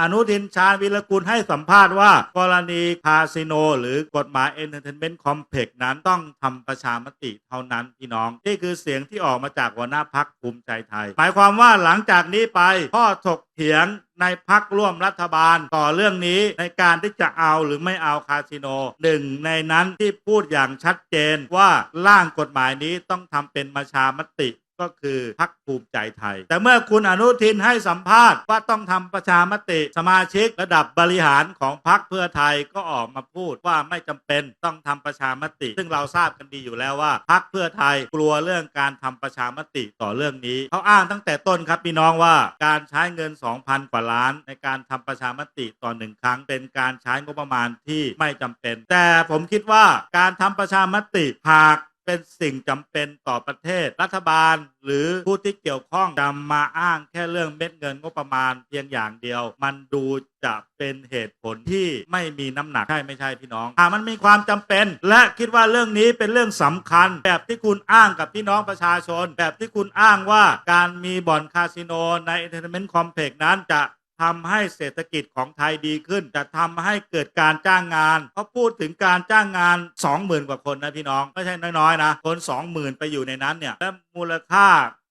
อนุทินชาญวิรกุลให้สัมภาษณ์ว่า กรณีคาสิโน หรือกฎหมาย Entertainment Complex นั้นต้องทำประชามติเท่านั้นพี่น้อง นี่คือเสียงที่ออกมาจากหัวหน้าพักภูมิใจไทย หมายความว่าหลังจากนี้ไปข้อถกเถียงในพักร่วมรัฐบาลต่อเรื่องนี้ในการที่จะเอาหรือไม่เอาคาสิโนหนึ่งในนั้นที่พูดอย่างชัดเจนว่าร่างกฎหมายนี้ต้องทำเป็นประชามติ ก็คือพักภูมิใจไทย แต่เมื่อคุณอนุทินให้สัมภาษณ์ว่าต้องทำประชามติสมาชิกระดับบริหารของพักเพื่อไทยก็ออกมาพูดว่าไม่จำเป็นต้องทำประชามติ ซึ่งเราทราบกันดีอยู่แล้วว่าพักเพื่อไทยกลัวเรื่องการทำประชามติต่อเรื่องนี้เขาอ้างตั้งแต่ต้นครับพี่น้องว่าการใช้เงิน 2,000 กว่าล้าน ในการทำประชามติต่อหนึ่งครั้ง เป็นการใช้งบประมาณที่ไม่จำเป็น แต่ผมคิดว่าการทำประชามติหาก เป็นสิ่งจำเป็นต่อประเทศ รัฐบาล หรือผู้ที่เกี่ยวข้องจะมาอ้างแค่เรื่องเม็ดเงินงบประมาณเพียงอย่างเดียว มันดูจะเป็นเหตุผลที่ไม่มีน้ำหนักใช่ไม่ใช่พี่น้องหากมันมีความจำเป็น และคิดว่าเรื่องนี้เป็นเรื่องสำคัญ แบบที่คุณอ้างกับพี่น้องประชาชน แบบที่คุณอ้างว่าการมีบ่อนคาสิโนใน Entertainment Complex นั้นจะ ทำให้เศรษฐกิจของไทยดีขึ้น จะทำให้เกิดการจ้างงานเขาพูดถึงการจ้างงาน 20,000 กว่าคนนะพี่น้อง ไม่ใช่น้อยๆนะ คน 20,000 ไปอยู่ในนั้นเนี่ยและมูลค่า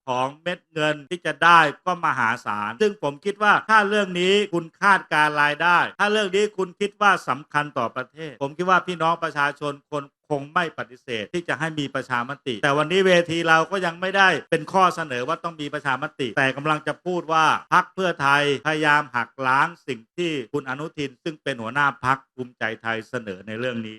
ของเม็ดเงินที่จะได้ก็มหาศาล ซึ่งผมคิดว่าถ้าเรื่องนี้คุณคาดการรายได้ ถ้าเรื่องนี้คุณคิดว่าสำคัญต่อประเทศ ผมคิดว่าพี่น้องประชาชนคนคงไม่ปฏิเสธที่จะให้มีประชามติ แต่วันนี้เวทีเราก็ยังไม่ได้เป็นข้อเสนอว่าต้องมีประชามติ แต่กำลังจะพูดว่าพักเพื่อไทยพยายามหักล้างสิ่งที่คุณอนุทิน ซึ่งเป็นหัวหน้าพักภูมิใจไทยเสนอในเรื่องนี้